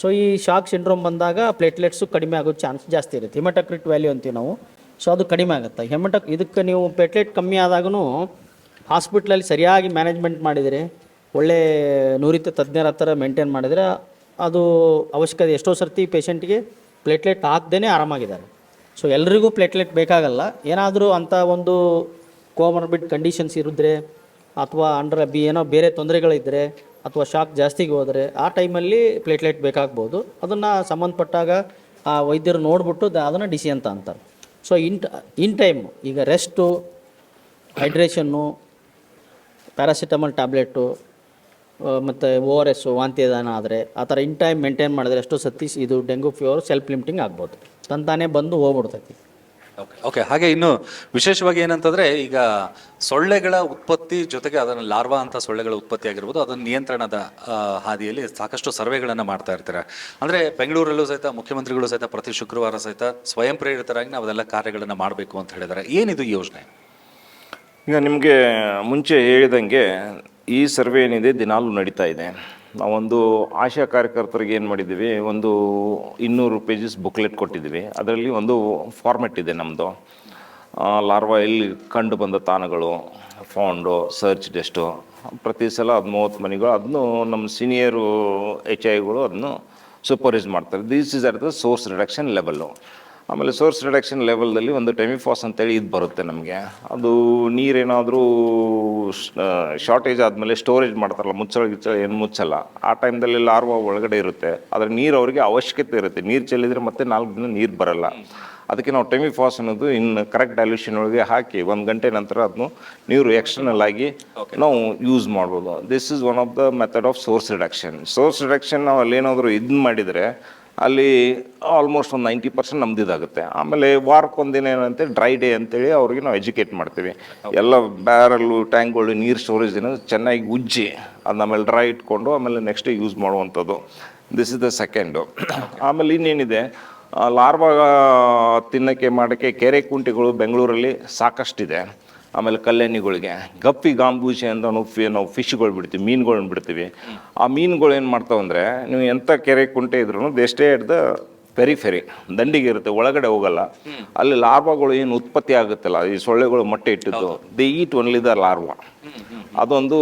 ಸೊ ಈ ಶಾಕ್ ಸಿಂಡ್ರೋಮ್ ಬಂದಾಗ ಪ್ಲೇಟ್ಲೆಟ್ಸು ಕಡಿಮೆ ಆಗೋ ಚಾನ್ಸ್ ಜಾಸ್ತಿ ಇರುತ್ತೆ. ಹಿಮಟಕ್ರಿಟ್ ವ್ಯಾಲ್ಯೂ ಅಂತೀವಿ ನಾವು. ಸೊ ಅದು ಕಡಿಮೆ ಆಗುತ್ತೆ. ಹೆಮಟಕ್ ಇದಕ್ಕೆ ನೀವು ಪ್ಲೇಟ್ಲೆಟ್ ಕಮ್ಮಿ ಆದಾಗೂ ಹಾಸ್ಪಿಟ್ಲಲ್ಲಿ ಸರಿಯಾಗಿ ಮ್ಯಾನೇಜ್ಮೆಂಟ್ ಮಾಡಿದರೆ ಒಳ್ಳೆ ನುರಿತ ತಜ್ಞರ ಹತ್ರ ಮೇಂಟೈನ್ ಮಾಡಿದರೆ ಅದು ಅವಶ್ಯಕತೆ ಎಷ್ಟೋ ಸರ್ತಿ ಪೇಷಂಟ್ಗೆ ಪ್ಲೇಟ್ಲೆಟ್ ಹಾಕ್ದೇ ಆರಾಮಾಗಿದ್ದಾರೆ. ಸೊ ಎಲ್ರಿಗೂ ಪ್ಲೇಟ್ಲೆಟ್ ಬೇಕಾಗಲ್ಲ. ಏನಾದರೂ ಅಂಥ ಒಂದು ಕೋಮರ್ಬಿಡ್ ಕಂಡೀಷನ್ಸ್ ಇರಿದ್ರೆ ಅಥವಾ ಅಂಡರ್ ಬಿ ಏನೋ ಬೇರೆ ತೊಂದರೆಗಳಿದ್ದರೆ ಅಥವಾ ಶಾಕ್ ಜಾಸ್ತಿಗೆ ಹೋದರೆ ಆ ಟೈಮಲ್ಲಿ ಪ್ಲೇಟ್ಲೆಟ್ ಬೇಕಾಗ್ಬೋದು. ಅದನ್ನು ಸಂಬಂಧಪಟ್ಟಾಗ, ಆ ವೈದ್ಯರು ನೋಡಿಬಿಟ್ಟು ಅದನ್ನು ಡಿಸಿ ಅಂತ ಅಂತಾರೆ. ಸೊ ಇನ್ ಇನ್ ಟೈಮ್ ಈಗ ರೆಸ್ಟು ಹೈಡ್ರೇಷನ್ನು ಪ್ಯಾರಾಸಿಟಮಲ್ ಟ್ಯಾಬ್ಲೆಟು ಮತ್ತು ಓ ಆರ್ ಎಸ್ಸು ವಾಂತಿ ಏನಾನ ಆದರೆ ಆ ಥರ ಇನ್ ಟೈಮ್ ಮೇಂಟೈನ್ ಮಾಡಿದ್ರೆ ಅಷ್ಟು ಸತ್ತಿ ಇದು ಡೆಂಗು ಫೀವರ್ ಸೆಲ್ಫ್ ಲಿಮಿಟಿಂಗ್ ಆಗ್ಬೋದು. ತಂತಾನೇ ಬಂದು ಹೋಗ್ಬಿಡ್ತೈತಿ. ಓಕೆ ಓಕೆ ಹಾಗೆ ಇನ್ನು ವಿಶೇಷವಾಗಿ ಏನಂತಂದರೆ ಈಗ ಸೊಳ್ಳೆಗಳ ಉತ್ಪತ್ತಿ ಜೊತೆಗೆ ಅದನ್ನು ಲಾರ್ವಾ ಅಂತ ಸೊಳ್ಳೆಗಳ ಉತ್ಪತ್ತಿ ಆಗಿರ್ಬೋದು ಅದನ್ನು ನಿಯಂತ್ರಣದ ಹಾದಿಯಲ್ಲಿ ಸಾಕಷ್ಟು ಸರ್ವೆಗಳನ್ನು ಮಾಡ್ತಾ ಇರ್ತಾರೆ. ಅಂದರೆ ಬೆಂಗಳೂರಲ್ಲೂ ಸಹಿತ ಮುಖ್ಯಮಂತ್ರಿಗಳು ಸಹಿತ ಪ್ರತಿ ಶುಕ್ರವಾರ ಸಹಿತ ಸ್ವಯಂ ಪ್ರೇರಿತರಾಗಿ ನಾವು ಅದೆಲ್ಲ ಕಾರ್ಯಗಳನ್ನು ಮಾಡಬೇಕು ಅಂತ ಹೇಳಿದ್ದಾರೆ ಏನಿದು ಈ ಯೋಜನೆ? ಈಗ ನಿಮಗೆ ಮುಂಚೆ ಹೇಳಿದಂಗೆ ಈ ಸರ್ವೆ ಏನಿದೆ, ದಿನಾಲೂ ನಡೀತಾ ಇದೆ. ನಾವೊಂದು ಆಶಾ ಕಾರ್ಯಕರ್ತರಿಗೆ ಏನು ಮಾಡಿದ್ದೀವಿ, ಒಂದು ಇನ್ನೂರು ಪೇಜಸ್ ಬುಕ್ಲೆಟ್ ಕೊಟ್ಟಿದ್ದೀವಿ. ಅದರಲ್ಲಿ ಒಂದು ಫಾರ್ಮೆಟ್ ಇದೆ ನಮ್ಮದು ಲಾರ್ವಾ ಎಲ್ಲಿ ಕಂಡು ಬಂದ ತಾಣಗಳು ಫೌಂಡು ಸರ್ಚ್ ಡೆಸ್ಟು ಪ್ರತಿ ಸಲ ಅದು ಮೂವತ್ತು ಮನೆಗಳು ಅದನ್ನು ನಮ್ಮ ಸೀನಿಯರು ಎಚ್ ಐಗಳು ಅದನ್ನು ಸೂಪರ್ವೈಸ್ ಮಾಡ್ತಾರೆ. This is at the source reduction level ಆಮೇಲೆ ಸೋರ್ಸ್ ರಿಡಕ್ಷನ್ ಲೆವೆಲ್ದಲ್ಲಿ ಒಂದು ಟೆಮಿಫಾಸ್ ಅಂತೇಳಿ ಇದು ಬರುತ್ತೆ ನಮಗೆ. ಅದು ನೀರೇನಾದರೂ ಶಾರ್ಟೇಜ್ ಆದಮೇಲೆ ಸ್ಟೋರೇಜ್ ಮಾಡ್ತಾರಲ್ಲ ಮುಚ್ಚಳ ಗಿಚ್ಚಳ ಏನು ಮುಚ್ಚಲ್ಲ. ಆ ಟೈಮ್ದಲ್ಲಿ ಲಾರ್ವಾ ಒಳಗಡೆ ಇರುತ್ತೆ. ಆದರೆ ನೀರು ಅವರಿಗೆ ಅವಶ್ಯಕತೆ ಇರುತ್ತೆ. ನೀರು ಚೆಲ್ಲಿದರೆ ಮತ್ತೆ ನಾಲ್ಕು ದಿನ ನೀರು ಬರಲ್ಲ. ಅದಕ್ಕೆ ನಾವು ಟೆಮಿಫಾಸ್ ಅನ್ನೋದು ಇನ್ನು ಕರೆಕ್ಟ್ ಡೈಲ್ಯೂಷನ್ ಒಳಗೆ ಹಾಕಿ ಒಂದು ಗಂಟೆ ನಂತರ ಅದನ್ನು ನೀರು ಎಕ್ಸ್ಟರ್ನಲ್ ಆಗಿ ನಾವು ಯೂಸ್ ಮಾಡ್ಬೋದು. This is one of the method of source reduction source reduction ನಾವು ಅಲ್ಲೇನಾದರೂ ಇದನ್ನ ಮಾಡಿದರೆ ಅಲ್ಲಿ ಆಲ್ಮೋಸ್ಟ್ ಒಂದು ನೈಂಟಿ ಪರ್ಸೆಂಟ್ ನಮ್ದು ಇದಾಗುತ್ತೆ. ಆಮೇಲೆ ವಾರಕ್ಕೊಂದಿನ ಏನಂತೆ ಡ್ರೈ ಡೇ ಅಂತೇಳಿ ಅವ್ರಿಗೆ ನಾವು ಎಜುಕೇಟ್ ಮಾಡ್ತೀವಿ. ಎಲ್ಲ ಬ್ಯಾರಲ್ಲು ಟ್ಯಾಂಕ್ಗಳು ನೀರು ಸ್ಟೋರೇಜ್ ದಿನ ಚೆನ್ನಾಗಿ ಉಜ್ಜಿ ಅದನ್ನ ಆಮೇಲೆ ಡ್ರೈ ಇಟ್ಕೊಂಡು ಆಮೇಲೆ ನೆಕ್ಸ್ಟ್ ಯೂಸ್ ಮಾಡುವಂಥದ್ದು. ದಿಸ್ ಇಸ್ ದ ಸೆಕೆಂಡು ಆಮೇಲೆ ಇನ್ನೇನಿದೆ ಲಾರ್ವಾಗ ಲಾರ್ವಾ ತಿನ್ನಕ್ಕೆ, ಮಾಡೋಕ್ಕೆ ಕೆರೆ ಕುಂಟೆಗಳು ಬೆಂಗಳೂರಲ್ಲಿ ಸಾಕಷ್ಟಿದೆ. ಆಮೇಲೆ ಕಲ್ಯಾಣಿಗಳಿಗೆ ಗಪ್ಪಿ ಗಾಂಬೂಜಿ ಅಂತ ನಾವು ಫಿ ನಾವು ಫಿಶ್ಗಳು ಬಿಡ್ತೀವಿ ಮೀನುಗಳನ್ನ ಬಿಡ್ತೀವಿ. ಆ ಮೀನುಗಳು ಏನು ಮಾಡ್ತಾವೆ ಅಂದರೆ ನೀವು ಎಂಥ ಕೆರೆ ಕುಂಟೆ ಇದ್ರೂ they stay at the periphery ದಂಡಿಗೆ ಇರುತ್ತೆ ಒಳಗಡೆ ಹೋಗಲ್ಲ. ಅಲ್ಲಿ ಲಾರ್ವಾಗಳು ಏನು ಉತ್ಪತ್ತಿ ಆಗುತ್ತಲ್ಲ ಈ ಸೊಳ್ಳೆಗಳು ಮೊಟ್ಟೆ ಇಟ್ಟಿದ್ದು they eat only the larva. ಅದೊಂದು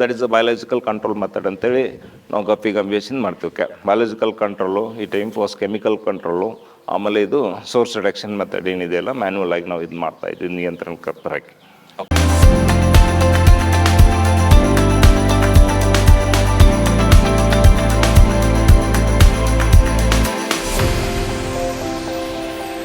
that is a biological control method ಅಂತೇಳಿ ನಾವು ಗಪ್ಪಿ ಗಂಭೀಸಿಂದ ಮಾಡ್ತೀವಿ. ಕೆ ಬಯಾಲಜಿಕಲ್ ಕಂಟ್ರೋಲು ಈ ಟೈಮ್ ಫೋಸ್ ಕೆಮಿಕಲ್ ಕಂಟ್ರೋಲು ಆಮೇಲೆ ಇದು ಸೋರ್ಸ್ ರಿಡಕ್ಷನ್ ಮೆಥಡ್ ಏನಿದೆಯಲ್ಲ ಮ್ಯಾನ್ಯಲ್ ಆಗಿ ನಾವು ಇದು ಮಾಡ್ತಾ ಇದ್ವಿ ನಿಯಂತ್ರಣ ತರಕ್ಕೆ